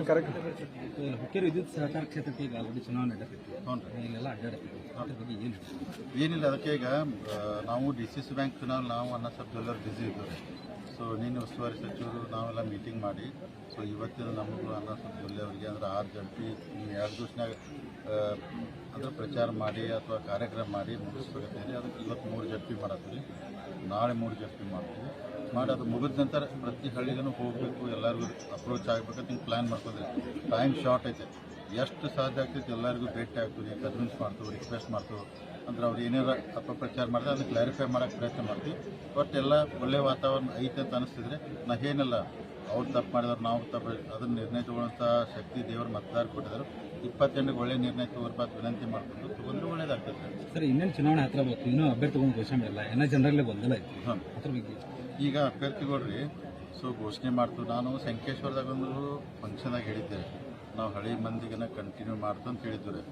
ಏನು ಕರೆಕ್ಟ್ ಹುಕ್ಕೇರಿ ವಿದ್ಯುತ್ ಸಹಕಾರ ಕ್ಷೇತ್ರಕ್ಕೆ ಈಗ ಆಲ್ರೆಡಿ ಚುನಾವಣೆ ನಡೆದಿತ್ತು. ಇಲ್ಲೆಲ್ಲ ಅದ್ರ ಬಗ್ಗೆ ಏನು ಏನಿಲ್ಲ ಅದಕ್ಕೆ ಈಗ ನಾವು ಡಿ ಸಿ ಸಿ ಬ್ಯಾಂಕ್ ಚುನಾವ್ ನಾವು ಅನ್ನ ಸ್ವಲ್ಪ ಎಲ್ಲರೂ ಬ್ಯುಸಿ ಇದ್ದಾರೆ ಸೊ ನೀನು ಉಸ್ತುವಾರಿ ಸಚಿವರು ನಾವೆಲ್ಲ ಮೀಟಿಂಗ್ ಮಾಡಿ ಸೊ ಇವತ್ತಿನ ನಮಗೂ ಅನ್ನ ಸ್ವಲ್ಪ ಅವರಿಗೆ ಅಂದ್ರೆ ಆರು ಗಂಟೆ ನೀವು ಎರಡು ದಿವಸನಾಗ ಅಂದ್ರೆ ಪ್ರಚಾರ ಮಾಡಿ ಅಥವಾ ಕಾರ್ಯಕ್ರಮ ಮಾಡಿ ಮುಗಿಸ್ಬೇಕಂತೇಳಿ ಅದಕ್ಕೆ ಇವತ್ತು ಮೂರು ಜಂಟಿ ಮಾಡತ್ತೀವಿ. ನಾಳೆ ಮೂರು ಜಪ್ತಿ ಮಾಡ್ತೀವಿ. ಮಾಡಿ, ಅದು ಮುಗಿದ ನಂತರ ಪ್ರತಿ ಹಳ್ಳಿಗೂ ಹೋಗಬೇಕು, ಎಲ್ಲರಿಗೂ ಅಪ್ರೋಚ್ ಆಗಬೇಕು ಹಿಂಗೆ ಪ್ಲ್ಯಾನ್ ಮಾಡ್ತದೆ ಟೈಮ್ ಶಾರ್ಟ್ ಐತೆ. ಎಷ್ಟು ಸಾಧ್ಯ ಆಗ್ತೈತೆ ಎಲ್ಲರಿಗೂ ಭೇಟಿ ಆಗ್ತೀವಿ ಕನ್ವಿನ್ಸ್ ಮಾಡ್ತೀವಿ ರಿಕ್ವೆಸ್ಟ್ ಮಾಡ್ತೀವಿ. ಅಂದ್ರೆ ಅವ್ರು ಏನಾರ ಅಪಪ್ರಚಾರ ಮಾಡಿದ್ರೆ ಅದನ್ನು ಕ್ಲಾರಿಫೈ ಮಾಡೋಕ್ಕೆ ಪ್ರಯತ್ನ ಮಾಡ್ತೀವಿ. ಬಟ್ ಎಲ್ಲ ಒಳ್ಳೆ ವಾತಾವರಣ ಐತೆ ಅಂತ ಅನಿಸ್ತಿದ್ರೆ ನಾ ಏನಿಲ್ಲ ಅವ್ರು ತಪ್ಪು ಮಾಡಿದವ್ರು ನಾವು ತಪ್ಪು ಅದನ್ನು ನಿರ್ಣಯ ತಗೊಳ್ಳುವಂಥ ಶಕ್ತಿ ದೇವರು ಮತದಾರ ಕೊಟ್ಟಿದ್ದಾರೆ. ಇಪ್ಪತ್ತೆಂಟಕ್ಕೆ ಒಳ್ಳೆ ನಿರ್ಣಯ ತಗೋರ್ಬಾರ್ದು ವಿನಂತಿ ಮಾಡಿಕೊಂಡು ತಗೊಂಡ್ರೆ ಒಳ್ಳೇದಾಗ್ತದೆ. ಸರ್ ಇನ್ನೇನು ಚುನಾವಣೆ ಹತ್ರ ಬಂತು ಇನ್ನೂ ಅಭ್ಯರ್ಥಿಗಳನ್ನು ಘೋಷಣೆ ಮಾಡಿಲ್ಲ. ಏನೋ ಜನರಲ್ಲೇ ಗೊಂದಲ ಇತ್ತು ಹಾಂ. ಅದ್ರ ಬಗ್ಗೆ. ಈಗ ಅಭ್ಯರ್ಥಿಗಳ್ರಿ ಸೊ ಘೋಷಣೆ ಮಾಡ್ತು ನಾನು ಸಂಕೇಶ್ವರದಾಗ ಒಂದು ಫಂಕ್ಷನ್ದಾಗ ಹೇಳಿದ್ದೆ ನಾವು ಹಳೆ ಮಂದಿಗೆನ ಕಂಟಿನ್ಯೂ ಮಾಡ್ತು ಅಂತ ಹೇಳಿದ್ರು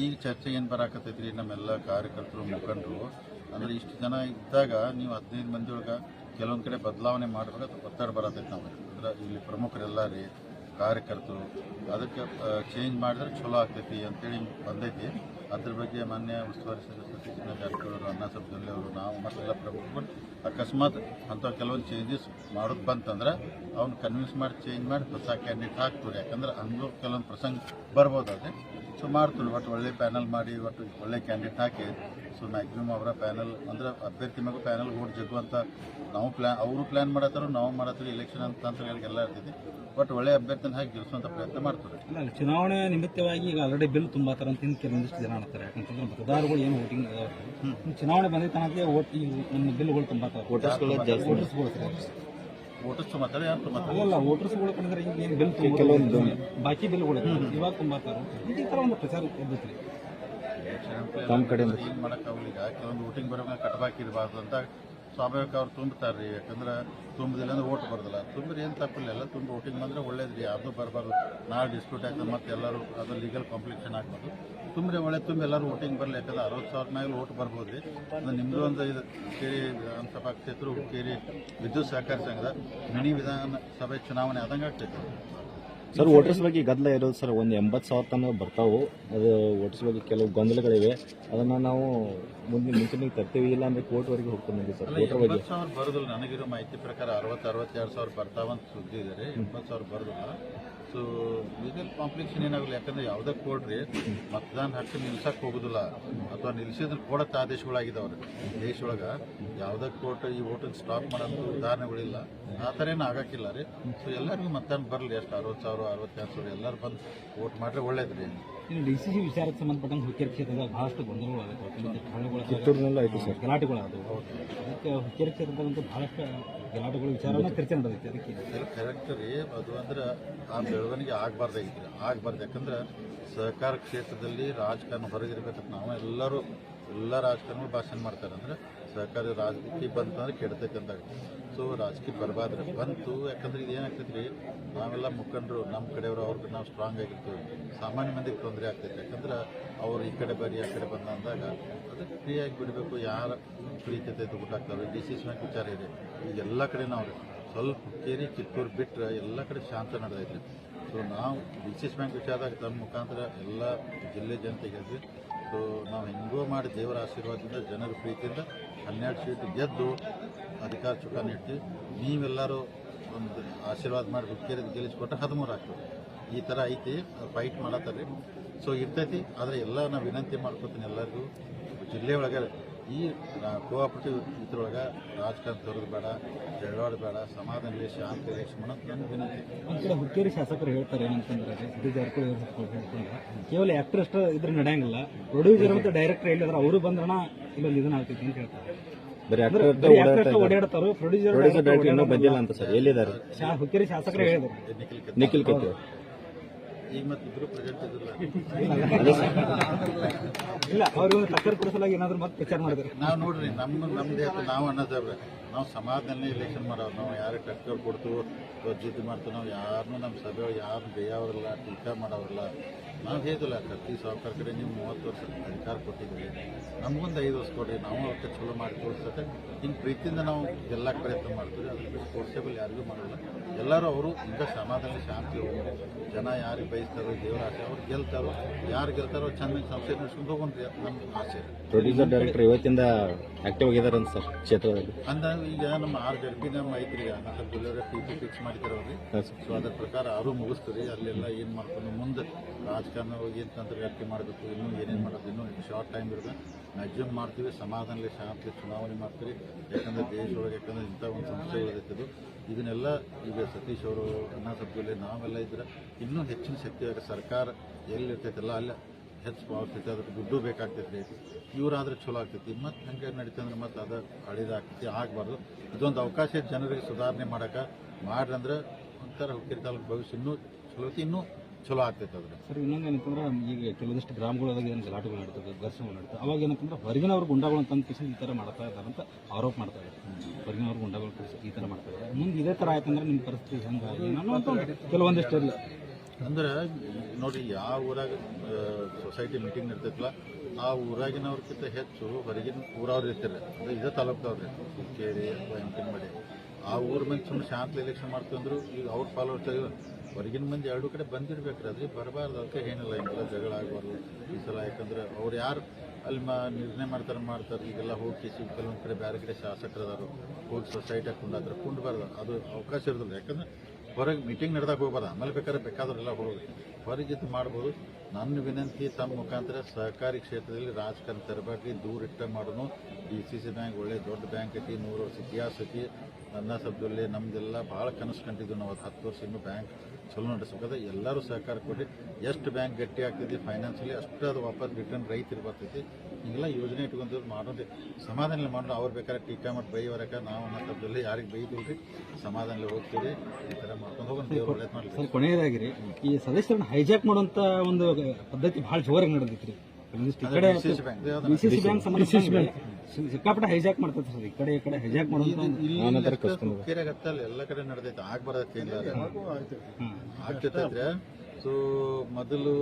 ಈಗ ಚರ್ಚೆ ಏನು ಬರಾಕತ್ತೈತ್ರಿ? ನಮ್ಮೆಲ್ಲ ಕಾರ್ಯಕರ್ತರು ಮುಖಂಡರು. ಅಂದರೆ ಇಷ್ಟು ಜನ ಇದ್ದಾಗ ನೀವು ಹದಿನೈದು ಮಂದಿ ಒಳಗೆ ಕೆಲವೊಂದು ಕಡೆ ಬದಲಾವಣೆ ಮಾಡ್ಬೇಕು ಒತ್ತಡ ಬರತೈತೆ ನಾವು ಅಂದ್ರೆ ಇಲ್ಲಿ ಪ್ರಮುಖರೆಲ್ಲ ರೀ, ಕಾರ್ಯಕರ್ತರು, ಅದಕ್ಕೆ ಚೇಂಜ್ ಮಾಡಿದ್ರೆ ಚಲೋ ಆಗ್ತೈತಿ ಅಂತೇಳಿ ಬಂದೈತಿ. ಅದ್ರ ಬಗ್ಗೆ ಮಾನ್ಯ ಉಸ್ತುವಾರಿ ಸಚಿವ ಸತೀಶ್ ಜಾರಕಿಹೊಳಿ ಅವರು, ಅಣ್ಣಾ ಸಾಹೇಬ್ ಜೊಲ್ಲೆ ಅವರು, ನಾವು ಮತ್ತೆಲ್ಲ ಪ್ರಮುಖರು. ಅಕಸ್ಮಾತ್ ಅಂಥ ಕೆಲವೊಂದು ಚೇಂಜಸ್ ಮಾಡೋದು ಬಂತಂದ್ರೆ ಅವ್ನು ಕನ್ವಿನ್ಸ್ ಮಾಡಿ ಚೇಂಜ್ ಮಾಡಿ ಹೊಸ ಕ್ಯಾಂಡಿಡೇಟ್ ಹಾಕ್ತೀವಿ ಯಾಕಂದ್ರೆ ಹಂಗೂ ಕೆಲವೊಂದು ಪ್ರಸಂಗ ಬರ್ಬೋದಾದ್ರೆ, ಸೊ ಮಾಡ್ತೀವಿ ಒಟ್ಟು ಒಳ್ಳೆ ಪ್ಯಾನಲ್ ಮಾಡಿ ಒಟ್ಟು ಒಳ್ಳೆ ಕ್ಯಾಂಡಿಡೇಟ್ ಹಾಕಿ ಸೊ ಮ್ಯಾಕ್ಸಿಮಮ್ ಅವರ ಪ್ಯಾನಲ್ ಅಂದ್ರೆ ಅಭ್ಯರ್ಥಿ ಮ್ಯಾಗ ಪ್ಯಾನಲ್ ಓಟ್ ಜಗ್ಗುವಂಥ ನಾವು ಪ್ಲಾನ್ ಅವರು ಪ್ಲಾನ್ ಮಾಡತ್ತಾರ ನಾವು ಮಾಡತ್ತೀವಿ ಎಲೆಕ್ಷನ್ ಅಂತ ಅಂತ ಎಲ್ಲ ಇರ್ತೈತಿ ಬಟ್ ಒಳ್ಳೆ ಅಭ್ಯರ್ಥಿನ ಹಾಕಿ ಗೆಲ್ಲಿಸುವಂಥ ಪ್ರಯತ್ನ ಮಾಡ್ತಾರೆ. ಇಲ್ಲ ಚುನಾವಣೆ ನಿಮಿತ್ತವಾಗಿ ಈಗ ಆಲ್ರೆಡಿ ಬಿಲ್ ತುಂಬಾತಾರ ಅಂತ ಇನ್ನು ಕೆಲವೊಂದಿಷ್ಟು ಜನ ಅಂತಾರೆ ಯಾಕಂತಂದ್ರೆ ಮತದಾರಗಳು ಏನು ವೋಟಿಂಗ್ ಚುನಾವಣೆ ಬಂದಿತ್ತು ಓಟ್ ಈ ನಮ್ಮ ಬಿಲ್ಗಳು ತುಂಬ ವೋಟರ್ಸ್ಗಳು ವೋಟರ್ಸ್ ಮಾತಾಡಿ ಯಾರು ಮಾತಾಡಿ ಅಲ್ಲ ವೋಟರ್ಸ್ಗಳು ಕಂಡ್ರೆ ಈಗ ಏನು ಬಿಲ್ ಕೆಲವೊಂದು. ಬಾಕಿ ಬಿಲ್ಗಳು ಇವಾಗ ತುಂಬಾತಾರ ಈ ಥರ ಒಂದು ಪ್ರಚಾರ ಇದ್ದೈತ್ರಿ ನಮ್ಮ ಕಡೆಯಿಂದ. ಏನು ಮಾಡೋಕ್ಕಾಗಲ್ಲ ಈಗ. ಕೆಲವೊಂದು ವೋಟಿಂಗ್ ಬರೋವಾಗ ಕಟ್ಬಾಕಿರಬಾರ್ದು ಅಂತ ಸ್ವಾಭಾವಿಕ ಅವ್ರು ತುಂಬ್ತಾರೆ ರೀ ಯಾಕಂದ್ರೆ ತುಂಬದಿಲ್ಲ ಅಂದ್ರೆ ಓಟ್ ಬರೋದಿಲ್ಲ. ತುಂಬ್ರಿ ಏನು ತಪ್ಪಿಲ್ಲ. ಎಲ್ಲ ತುಂಬ ವೋಟಿಂಗ್ ಬಂದರೆ ಒಳ್ಳೇದು ರೀ ಯಾರ್ದು ಬರಬಾರ್ದು. ನಾಳೆ ಡಿಸ್ಪ್ಯೂಟ್ ಆಗ್ತದೆ ಮತ್ತೆ ಎಲ್ಲರೂ ಅದು ಲೀಗಲ್ ಕಾಂಪ್ಲಿಕೇಶನ್ ಆಗ್ಬಾರ್ದು ತುಂಬ್ರೆ ಒಳ್ಳೆ ತುಂಬಿ ಎಲ್ಲರೂ ವೋಟಿಂಗ್ ಬರಲಿ. ಯಾಕಂದ್ರೆ ಅರವತ್ತು ಸಾವಿರ ಮೇಲೆ ಓಟ್ ಬರ್ಬೋದು ರೀ ಅದು ನಿಮ್ಮದು ಒಂದು ಇದು ಕೇರಿ ವಿಧಾನಸಭಾ ಕ್ಷೇತ್ರ ಕೇರಿ ವಿದ್ಯುತ್ ಸಹಕಾರಿ ಸಂಘದ ಮಿನಿ ವಿಧಾನಸಭೆ ಚುನಾವಣೆ ಆದಂಗೆ ಆಗ್ತೈತೆ. ಸರ್ ವೋಟರ್ಸ್ ಬಗ್ಗೆ ಗದ್ದಲ ಇರೋದು ಸರ್ ಒಂದು ಎಂಬತ್ತು ಸಾವಿರ ತನಕ ಬರ್ತಾವು. ಅದು ವೋಟರ್ಸ್ ಬಗ್ಗೆ ಕೆಲವು ಗೊಂದಲಗಳಿವೆ. ಅದನ್ನ ನಾವು ಮುಂದೆ ಮುಂಚೆನೇ ತರ್ತೀವಿ ಇಲ್ಲ ಅಂದ್ರೆ ಕೋರ್ಟ್ವರೆಗೆ ಹೋಗ್ತಾನೆ ಸರ್ ವೋಟರ್ ಬಗ್ಗೆ. ಎಂಬತ್ತು ಸಾವಿರ ಬರೋದಿಲ್ಲ. ನನಗಿರೋ ಮಾಹಿತಿ ಪ್ರಕಾರ ಅರವತ್ತು ಅರವತ್ತೆರಡು ಸಾವಿರ ಬರ್ತಾವಂತ ಸುದ್ದಿ ಇದೆ ರೀ. ಎಂಬತ್ತು ಸಾವಿರ ಬರೋದಿಲ್ಲ. ಸೊ ಲೀಗಲ್ ಕಾಂಪ್ಲಿಕೇಶನ್ ಏನಾಗಲಿ? ಯಾಕಂದ್ರೆ ಯಾವುದೇ ಕೊಡ್ರಿ ಮತದಾನ ಹಕ್ಕು ನಿಲ್ಸಕ್ಕೆ ಹೋಗೋದಿಲ್ಲ. ಅಥವಾ ನಿಲ್ಸಿದ್ರೆ ಕೊಡತ್ತ ಆದೇಶಗಳಾಗಿದಾವ್ರಿ. ದೇಶದೊಳಗೆ ಯಾವುದೇ ಕೋರ್ಟ್ ಈ ವೋಟಿಂಗ್ ಸ್ಟಾಪ್ ಮಾಡೋದು ಉದಾಹರಣೆಗಳಿಲ್ಲ. ಆ ಥರ ಏನು ಆಗೋಕ್ಕಿಲ್ಲ ರೀ. ಸೊ ಎಲ್ಲರಿಗೂ ಮತದಾನ ಬರಲಿ. ಅಷ್ಟು ಅರವತ್ತು ಸಾವಿರ ಅರವತ್ತೆರಡು ಸಾವಿರ ಎಲ್ಲರೂ ಬಂದು ವೋಟ್ ಮಾಡಿದ್ರೆ ಒಳ್ಳೇದು ರೀ ಇನ್ನು ಡಿ ಸಿ ಸಿ ವಿಚಾರಕ್ಕೆ ಸಂಬಂಧಪಟ್ಟಂಗೆ ಹುಕ್ಕೇರಿ ಕ್ಷೇತ್ರದಾಗ ಬಹಳಷ್ಟು ಗೊಂದಲಗಳಾಗುತ್ತೆ ಕಿತ್ತೂರಿನಲ್ಲೂ ಆಯ್ತು ಸರ್. ಗಲಾಟೆಗಳಾದವು ಅದಕ್ಕೆ ಹುಕ್ಕೇರಿ ಕ್ಷೇತ್ರದಾಗಂತೂ ಬಹಳಷ್ಟು ಗಲಾಟೆಗಳ ವಿಚಾರನ ಚರ್ಚೆ ನಡೆದೈತೆ. ಅದಕ್ಕೆ ಕರೆಕ್ಟ್ ರೀ. ಅದು ಅಂದ್ರೆ ಆ ಬೆಳವಣಿಗೆ ಆಗಬಾರ್ದಾಗಿತ್ತು ಆಗಬಾರ್ದು. ಯಾಕಂದ್ರೆ ಸಹಕಾರ ಕ್ಷೇತ್ರದಲ್ಲಿ ರಾಜಕಾರಣ ಹೊರಗಿರ್ಬೇಕಂತ ನಾವು ಎಲ್ಲರೂ ಎಲ್ಲ ರಾಜಕಾರಣಿಗಳು ಭಾಷಣ ಮಾಡ್ತಾರೆ. ಅಂದ್ರೆ ಸಹಕಾರಿ ರಾಜಕೀಯ ಬಂತಂದ್ರೆ ಕೆಡ್ತೈತೆ ಅಂತ ಸೊ ರಾಜಕೀಯ ಬರಬಾರ್ದು ಬಂತು, ಯಾಕಂದ್ರೆ ಇದು ಏನಾಗ್ತೈತಿ ರೀ ನಾವೆಲ್ಲ ಮುಖಂಡರು, ನಮ್ಮ ಕಡೆಯವರು, ಅವ್ರಿಗೆ ನಾವು ಸ್ಟ್ರಾಂಗ್ ಆಗಿರ್ತೀವಿ. ಸಾಮಾನ್ಯ ಮಂದಿಗೆ ತೊಂದರೆ ಆಗ್ತೈತೆ. ಯಾಕಂದ್ರೆ ಅವ್ರು ಈ ಕಡೆ ಬರೀ ಆ ಕಡೆ ಬಂದ ಅಂದಾಗ ಅದಕ್ಕೆ ಫ್ರೀಯಾಗಿ ಬಿಡಬೇಕು. ಯಾರ ಪ್ರೀತಿ ಗೊತ್ತಾಗ್ತಾರೆ ಡಿ ಸಿ ಬ್ಯಾಂಕ್ ವಿಚಾರ ಇದೆ. ಈಗ ಎಲ್ಲ ಕಡೆ ನಾವು ಸ್ವಲ್ಪ ಕೇರಿ ಕಿತ್ತೂರು ಬಿಟ್ಟರೆ ಎಲ್ಲ ಕಡೆ ಶಾಂತ ನಡೆದೈತೆ ಸೊ ನಾವು ಡಿ ಸಿ ಸಿ ಬ್ಯಾಂಕ್ ವಿಚಾರದಾಗ ತಮ್ಮ ಮುಖಾಂತರ ಎಲ್ಲ ಜಿಲ್ಲೆ ಜನತೆಗೆ ಹೇಳಿದ್ವಿ ಸೊ ನಾವು ಹೆಂಗೋ ಮಾಡಿ ದೇವರ ಆಶೀರ್ವಾದದಿಂದ ಜನರ ಪ್ರೀತಿಯಿಂದ ಹನ್ನೆರಡು ಸೀಟ್ ಗೆದ್ದು ಅಧಿಕಾರ ಚುಕ್ಕ ನೀಡ್ತೀವಿ. ನೀವೆಲ್ಲರೂ ಒಂದು ಆಶೀರ್ವಾದ ಮಾಡಿ ಹುಕ್ಕೇರಿ ಗೆಲ್ಲಿಸ್ಕೊಟ್ರೆ ಹದಿಮೂರು ಆಗ್ತದೆ. ಈ ಥರ ಐತಿ ಫೈಟ್ ಮಾಡತ್ತಾರೆ ಸೊ ಇರ್ತೈತಿ, ಆದರೆ ಎಲ್ಲ ನಾನು ವಿನಂತಿ ಮಾಡ್ಕೊತೀನಿ ಎಲ್ಲರಿಗೂ. ಜಿಲ್ಲೆ ಒಳಗೆ ಈ ಕೋಆಪರೇಟಿವ್ ಇದ್ರೊಳಗೆ ರಾಜಕಾರಣ ತೊರೆದು ಬೇಡ ಜಗಳಾಡ ಬೇಡ ಸಮಾಧಾನ ಶಾಂತಿ ಲಕ್ಷ್ಮಣ ನನ್ನ ವಿನಂತಿ ಒಂದ್ ಕಡೆ ಹುಕ್ಕೇರಿ ಶಾಸಕರು ಹೇಳ್ತಾರೆ ಏನಂತಂದ್ರೆ ಡಿ ಜಾರಕಿಹೊಳಿ ಅವ್ರು ಕೇವಲ ಆಕ್ಟರ್ ಅಷ್ಟು ಇದ್ರೆ ನಡೆಯಂಗಿಲ್ಲ. ಪ್ರೊಡ್ಯೂಸರ್ ಮತ್ತು ಡೈರೆಕ್ಟರ್ ಹೇಳಿದ್ರೆ ಅವರು ಬಂದ್ರಣ ಇಲ್ಲೊಂದು ಇದನ್ನ ಆಗ್ತೈತಿ ಅಂತ ಹೇಳ್ತಾರೆ. ಬರೀ ಅಂದ್ರೆ actor ಬರೀ actor ಅಷ್ಟೇ ಓಡಾಡ್ತಾರೋ ಪ್ರೊಡ್ಯೂಸರ್ director ಇನ್ನೂ ಬಂದಿಲ್ಲ ಅಂತ ಸರ್. ಎಲ್ಲಿದ್ದಾರೆ? ಹುಕ್ಕೇರಿ ಶಾಸಕರು ಹೇಳಿದ್ರು. ನಿಖಿಲ್ ಕತ್ತಿ. ಈಗ ಮತ್ತೆ ಇಬ್ರು ಪ್ರೆಸೆಂಟ್ ಇದ್ರಲ್ಲ. ಇಲ್ಲ ಅವ್ರಿಗೆ ಒಂದು ಟಕ್ಕರ್ ಕೊಡಿಸಲಾಗಿ ಏನಾದ್ರು ಮತ್ತೆ ಪ್ರಚಾರ ಮಾಡಿದ್ರೆ. ನಾವು ನೋಡ್ರಿ ನಮ್ಮ ನಮ್ದೇ ನಾವು ಅನ್ನೋದವ್ರೆ ನಾವು ಸಮಾಜದಲ್ಲೇ ಎಲೆಕ್ಷನ್ ಮಾಡೋರು ನಾವು ಯಾರು ಟಕ್ಕರ್ ಕೊಡ್ತೀವೋ ಅಥವಾ ಜಿದ್ದು ಮಾಡ್ತೀವಿ ನಾವು ಯಾರನ್ನೂ ನಮ್ಮ ಸಭೆ ಯಾರು ಬೇಯವ್ರಲ್ಲ ಟೀಕಾ ಮಾಡೋರಲ್ಲ ನಾವು ಹೇಳಿಲ್ಲ ಕತ್ತಿ ಸಾವುಕಾರ ಕಡೆ ನೀವು ಮೂವತ್ತು ವರ್ಷ ಅಧಿಕಾರ ಕೊಟ್ಟಿದ್ದೀವಿ ನಮಗೊಂದು ಐದು ವರ್ಷ ಕೊಡಿ ನಾವು ಅವ್ರಿಗೆ ಚಲೋ ಮಾಡಿ ತೋರಿಸುತ್ತೆ ಹಿಂಗೆ ಪ್ರೀತಿಯಿಂದ ನಾವು ಎಲ್ಲ ಪ್ರಯತ್ನ ಮಾಡ್ತೀವಿ ಅದಕ್ಕೆ ಫೋರ್ಸೇಬಲ್ ಯಾರಿಗೂ ಮಾಡೋಲ್ಲ. ಎಲ್ಲರೂ ಅವರು ಈಗ ಸಮಾಜದಲ್ಲಿ ಶಾಂತಿ ಹೋಗಿ ಜನ ಯಾರಿಗೆ ಬಯಸ್ತಾರೋ ದೇವರ ಆಸೆ ಅವ್ರು ಗೆಲ್ತಾರೋ ಯಾರು ಗೆಲ್ತಾರೋ ಚೆನ್ನಾಗಿ ಸಂಸ್ಥೆ ನಡೆಸ್ಕೊಂಡು ಹೋಗೋಣ ನಮ್ಮ ಆಸೆ. ಪ್ರೊಡ್ಯೂಸರ್ ಡೈರೆಕ್ಟರ್ ಇವತ್ತಿಂದ ಆಕ್ಟಿವ್ ಆಗಿದ್ದಾರೆ ಅಂತ ಸರ್ ಕ್ಷೇತ್ರದಲ್ಲಿ. ಅಂದ ಈಗ ನಮ್ಮ ಆರು ಗಡ್ಬಿ ನಮ್ಮ ಐತ್ರಿ ಈಗ Gulbarga T P fix sir so ಅದ್ರ ಪ್ರಕಾರ ಅವರು ಮುಗಿಸ್ತೀರಿ. ಅಲ್ಲೆಲ್ಲ ಏನು ಮಾಡ್ಕೊಂಡು ಮುಂದೆ ರಾಜಕಾರಣ ಏನು ತಂತ್ರಗಾರಿಕೆ ಮಾಡಬೇಕು ಇನ್ನೂ ಏನೇನು ಮಾಡೋದು ಇನ್ನೂ ಶಾರ್ಟ್ ಟೈಮ್ ಇರುತ್ತೆ ಮ್ಯಾಕ್ಸಿಮಮ್ ಮಾಡ್ತೀವಿ ಸಮಾಧಾನದಲ್ಲಿ ಶಾಂತಿ ಚುನಾವಣೆ ಮಾಡ್ತೀವಿ ಯಾಕಂದ್ರೆ ದೇಶದೊಳಗೆ ಯಾಕಂದ್ರೆ ಇಂಥ ಒಂದು ಸಮಸ್ಯೆ ಉಳಿದಿತ್ತು ಇದನ್ನೆಲ್ಲ ಈಗ ಸತೀಶ್ ಅವರು ಅಣ್ಣಾ ಸಬ್ಜಿಯಲ್ಲಿ ನಾವೆಲ್ಲ ಇದ್ರೆ ಇನ್ನೂ ಹೆಚ್ಚಿನ ಶಕ್ತಿ ಆಗ ಸರ್ಕಾರ ಎಲ್ಲಿರ್ತೈತಲ್ಲ ಅಲ್ಲ ಹೆಚ್ಚು ಭಾವಿಸ್ತೈತಿ ಅದಕ್ಕೆ ದುಡ್ಡು ಬೇಕಾಗ್ತೈತಿ. ಇವರಾದ್ರೆ ಚಲೋ ಆಗ್ತೈತಿ. ಮತ್ತು ಹಂಗೆ ನಡೀತಂದ್ರೆ ಮತ್ತೆ ಅದು ಹಳಿದಾಗ್ತೈತಿ ಆಗಬಾರ್ದು. ಇದೊಂದು ಅವಕಾಶ ಜನರಿಗೆ ಸುಧಾರಣೆ ಮಾಡಕ್ಕೆ ಮಾಡ್ರಂದ್ರೆ ಒಂಥರ ಹುಕ್ಕೇರಿ ಕಾಲಕ್ಕೆ ಭವಿಷ್ಯ ಇನ್ನೂ ಚಲೋ ಇನ್ನೂ ಚಲೋ ಆಗ್ತೈತೆ ಅದ್ರ ಸರ್, ಇನ್ನೊಂದು ಏನಂತಂದ್ರೆ, ಈಗ ಕೆಲವೊಂದಿಷ್ಟು ಗ್ರಾಮಗಳೊಳಗೆ ಏನು ಗಲಾಟೆಗಳು ನಡೀತದೆ, ಘರ್ಷಣೆಗಳು ನಡೀತದೆ. ಅವಾಗ ಏನಂತಂದ್ರೆ ಹೊರಗಿನವ್ರು ಗುಂಡಾಗಳು ತಂದು ಕಿಸಿ ಈ ಥರ ಮಾಡ್ತಾ ಇದ್ದಾರೆ ಅಂತ ಆರೋಪ ಮಾಡ್ತಾ ಇದ್ದಾರೆ. ಹೊರಗಿನವ್ರು ಗುಂಡಾಗಳು ಈ ಥರ ಮಾಡ್ತಾ ಇದ್ದಾರೆ. ಮುಂದೆ ಇದೇ ಥರ ಆಯ್ತಂದ್ರೆ ನಿಮ್ಮ ಪರಿಸ್ಥಿತಿ ಹೆಂಗೆ ಕೆಲವೊಂದಿಷ್ಟು ಅಂದ್ರೆ, ನೋಡಿ, ಯಾವ ಊರಾಗ ಸೊಸೈಟಿ ಮೀಟಿಂಗ್ ಇರ್ತೈತಲ್ಲ ಆ ಊರಾಗಿನವ್ರಕ್ಕಿಂತ ಹೆಚ್ಚು ಹೊರಗಿನ ಊರವ್ರು ಇರ್ತಾರೆ. ಅಂದ್ರೆ ಇದೇ ತಾಲೂಕವ್ರೆ ಕೇರಿ ಅಥವಾ ಮಾಡಿ ಆ ಊರ ಮಂದಿ ಸುಮ್ಮನೆ ಶಾಂತ ಎಲೆಕ್ಷನ್ ಮಾಡ್ತಂದ್ರು ಈಗ ಅವ್ರ ಫಾಲೋವರ್ಸ್ ಹೊರಗಿನ ಮಂದಿ ಎರಡು ಕಡೆ ಬಂದಿರ್ಬೇಕ್ರಿ ಅದ್ರಿಗೆ ಬರಬಾರ್ದು, ಅದಕ್ಕೆ ಏನಿಲ್ಲ, ಹಿಂಗೆಲ್ಲ ಜಗಳ ಆಗಬಾರ್ದು. ಈ ಸಲ ಯಾಕಂದ್ರೆ ಅವ್ರು ಯಾರು ಅಲ್ಲಿ ಮಾ, ನಿರ್ಣಯ ಮಾಡ್ತಾರೆ ಮಾಡ್ತಾರೆ, ಈಗೆಲ್ಲ ಹೋಗಿ ಕೆಲವೊಂದು ಕಡೆ ಬೇರೆ ಕಡೆ ಶಾಸಕರದಾರು ಹೋಗಿ ಸೊಸೈಟಿಯಾಗ ಕುಂಡಾದ್ರೆ ಕುಂಡ್ಬಾರ್ದು. ಅದು ಅವಕಾಶ ಇರೋದಿಲ್ಲ. ಯಾಕಂದ್ರೆ ಹೊರಗೆ ಮೀಟಿಂಗ್ ನಡೆದಾಗ ಹೋಗ್ಬಾರ ಆಮೇಲೆ ಬೇಕಾದ್ರೆ ಬೇಕಾದ್ರೆಲ್ಲ ಹೋಗಿ ಹೊರಗಿದ್ದು ಮಾಡ್ಬೋದು. ನನ್ನ ವಿನಂತಿ ತಮ್ಮ ಮುಖಾಂತರ ಸಹಕಾರಿ ಕ್ಷೇತ್ರದಲ್ಲಿ ರಾಜಕಾರಣ ತರಬೇಡಿ ದೂರ ಇಟ್ಟ ಮಾಡೋನು. ಡಿ ಸಿ ಸಿ ಬ್ಯಾಂಕ್ ಒಳ್ಳೆ ದೊಡ್ಡ ಬ್ಯಾಂಕ್ ಐತಿ, ನೂರು ವರ್ಷ ಇತಿಹಾಸ ಐತಿ ನನ್ನ ಶಬ್ದದಲ್ಲಿ ನಮ್ದೆಲ್ಲ ಭಾಳ ಕನಸು ಕಂಡಿದ್ದು ನಾವು ಹತ್ತು ವರ್ಷ ಇನ್ನೂ ಬ್ಯಾಂಕ್ ಚಲೋ ನಡೆಸ್ಬೇಕಾದ್ರೆ ಎಲ್ಲರೂ ಸಹಕಾರ ಕೊಡಿ. ಎಷ್ಟು ಬ್ಯಾಂಕ್ ಗಟ್ಟಿ ಆಗ್ತೈತಿ ಫೈನಾನ್ಸಲಿ ಅಷ್ಟು ಅದು ವಾಪಸ್ ರಿಟರ್ನ್ ರೈತರು ಬರ್ತೈತಿ. ಹಿಂಗೆಲ್ಲ ಯೋಜನೆ ಇಟ್ಕೊಂಡು ಮಾಡೋದು. ಸಮಾಧಾನ ಮಾಡೋಣ ಅವ್ರು ಬೇಕಾದ್ರೆ ಟೀಕಾ ಮಾಡಿ ಬೈ ಹೊರಕ ನಾವು ಅನ್ನೋ ಶಬ್ದದಲ್ಲಿ ಯಾರಿಗೆ ಬೈದಿಲ್ರಿ ಸಮಾಧಾನದಲ್ಲಿ ಹೋಗ್ತೀವಿ ಈ ಥರ ಮಾಡ್ಕೊಂಡು ಹೋಗೋಣ. ದೇವ್ರು ಒಳ್ಳೇದು ಮಾಡಲಿ. ಸರ್ ಕೊನೆಯದಾಗಿರಿ. ಈ ಸದಸ್ಯರನ್ನ ಹೈಜಾಕ್ ಮಾಡುವಂಥ ಒಂದು ಪದ್ಧತಿ ಭಾಳ ಜೋರಾಗಿ ನಡೆದಿತ್ತು ರೀ ಈ ಕಡೆ ವಿಶೇಷ ಬ್ಯಾಂಕ್ ಸಿಕ್ಕಾಪಟ್ಟೆ ಹೈಜಾಕ್ ಮಾಡ್ತೈತೆ ಸರ್ ಈ ಕಡೆ ಈ ಕಡೆ ಹೈಜಾಕ್ ಮಾಡೋದು ಎಲ್ಲ ಕಡೆ ನಡೆದೈತೆ ಆಗ್ಬಾರ್ದು ಹ್ಮ್. ಆಗ್ತೈತೆ ಸೊ ಮೊದಲು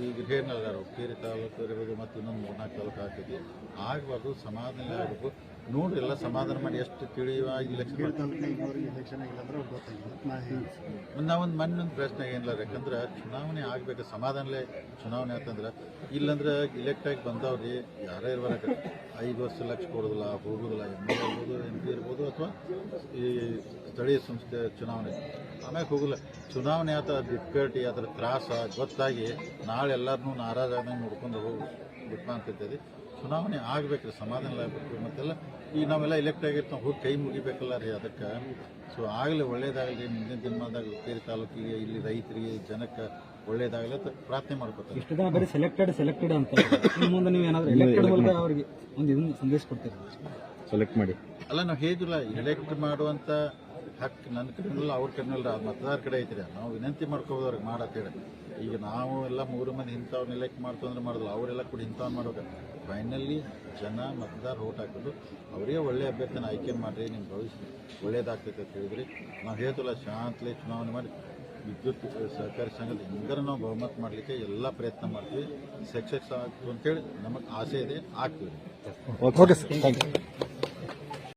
ಈಗ ಹೇಳಿನಲ್ಲ ಕೇರಿ ತಾಲೂಕು ಇರ್ಬೋದು ಮತ್ತು ಇನ್ನೊಂದು ಮೂರ್ನಾಲ್ಕು ತಾಲೂಕು ಆಗ್ತೈತಿ ಆಗಬಾರ್ದು ಸಮಾಧಾನ ಆಗಬೇಕು. ನೋಡಿ ಎಲ್ಲ ಸಮಾಧಾನ ಮಾಡಿ ಎಷ್ಟು ತಿಳಿಯುವ ಇಲೆಕ್ಷನ್ ನಾವೊಂದು ಮಣ್ಣೊಂದು ಪ್ರಶ್ನೆ ಏನಿಲ್ಲ ಯಾಕಂದ್ರೆ ಚುನಾವಣೆ ಆಗ್ಬೇಕು ಸಮಾಧಾನಲೇ ಚುನಾವಣೆ ಆತಂದ್ರೆ ಇಲ್ಲಂದ್ರೆ ಇಲೆಕ್ಟ್ ಆಗಿ ಬಂದವ್ರಿ ಯಾರೇ ಇರ್ಬಾರ ಐದು ವರ್ಷ ಲಕ್ಷ ಕೊಡೋದಿಲ್ಲ ಹೋಗೋದಿಲ್ಲ ಎಂ ಎಲ್ ಇರ್ಬೋದು ಎಂ ಪಿ ಇರ್ಬೋದು ಅಥವಾ ಈ ಸ್ಥಳೀಯ ಸಂಸ್ಥೆ ಚುನಾವಣೆ. ಆಮ್ಯಾಗ ಹೋಗಲ್ಲ ಚುನಾವಣೆ ಆತ ಡಿಫಿಕಲ್ಟಿ ಅದರ ತ್ರಾಸ ಗೊತ್ತಾಗಿ ನಾಳೆ ಎಲ್ಲರನ್ನೂ ನಾರಾಜಾಗಿ ನೋಡ್ಕೊಂಡು ಹೋಗಿ ಬಿಟ್ಟು ಅಂತೈತಿ ಚುನಾವಣೆ ಆಗಬೇಕ್ರಿ ಸಮಾಧಾನ ಆಗಬೇಕು. ಮತ್ತೆಲ್ಲ ಈಗ ನಾವೆಲ್ಲ ಎಲೆಕ್ಟ್ ಆಗಿರ್ತಾವೆ ಹೋಗಿ ಕೈ ಮುಗಿಬೇಕಲ್ಲ ರೀ ಅದಕ್ಕೆ. ಸೊ ಆಗಲೇ ಒಳ್ಳೇದಾಗಲಿ ಮುಂದಿನ ದಿನಮಾನದಾಗ ಬೇರೆ ತಾಲೂಕಿಗೆ ಇಲ್ಲಿ ರೈತರಿಗೆ ಜನಕ್ಕೆ ಒಳ್ಳೇದಾಗಲಿ ಅಂತ ಪ್ರಾರ್ಥನೆ ಮಾಡ್ಕೊತಾರೆ ಇಷ್ಟು ದಿನ ಬರೀ ಸೆಲೆಕ್ಟೆಡ್ ಸೆಲೆಕ್ಟೆಡ್ ಅಂತ ಇನ್ನು ಮುಂದೆ ನೀವು ಏನಾದರೂ ಎಲೆಕ್ಟೆಡ್ ಮೂಲಕ ಅವರಿಗೆ ಒಂದು ಇದನ್ನು ಸಂದೇಶ ಕೊಡ್ತೀರಿ? ಸೆಲೆಕ್ಟ್ ಮಾಡಿ. ಅಲ್ಲ ನಾವು ಹೇಳಿಲ್ಲ ಎಲೆಕ್ಟ್ ಮಾಡುವಂಥ ಹಕ್ಕು ನನ್ನ ಕಡೆನಲ್ಲ ಅವ್ರ ಕಡೆನಲ್ಲ ಮತದಾರ ಕಡೆ ಐತ್ರಿ. ನಾವು ವಿನಂತಿ ಮಾಡ್ಕೋಬೋದು ಅವ್ರಿಗೆ ಮಾಡತ್ತೇಳಿ. ಈಗ ನಾವು ಎಲ್ಲ ಮೂರು ಮಂದಿ ಇಂಥವ್ನ ಎಲೆಕ್ಟ್ ಮಾಡ್ತು ಅಂದ್ರೆ ಮಾಡೋದಿಲ್ಲ ಅವರೆಲ್ಲ ಕೂಡ ಇಂಥವ್ನ ಮಾಡೋದು ಫೈನಲಿ ಜನ ಮತದಾರ ಓಟ್ ಹಾಕೋದು ಅವರೇ ಒಳ್ಳೆ ಅಭ್ಯರ್ಥಿನ ಆಯ್ಕೆ ಮಾಡಿರಿ ನಿಮ್ಮ ಭವಿಷ್ಯ ಒಳ್ಳೇದಾಗ್ತೈತೆ ಅಂತ ಹೇಳಿದ್ರಿ. ನಾವು ಹೇಳ್ತಿಲ್ಲ ಶಾಂತಲೆ ಚುನಾವಣೆ ಮಾಡಿ ವಿದ್ಯುತ್ ಸಹಕಾರಿ ಸಂಘದ ಹೆಂಗಾರ ನಾವು ಬಹುಮತ ಮಾಡಲಿಕ್ಕೆ ಎಲ್ಲ ಪ್ರಯತ್ನ ಮಾಡ್ತೀವಿ. ಸಕ್ಸಸ್ ಆಗ್ತು ಅಂತೇಳಿ ನಮಗೆ ಆಸೆ ಇದೆ ಆಗ್ತೀವಿ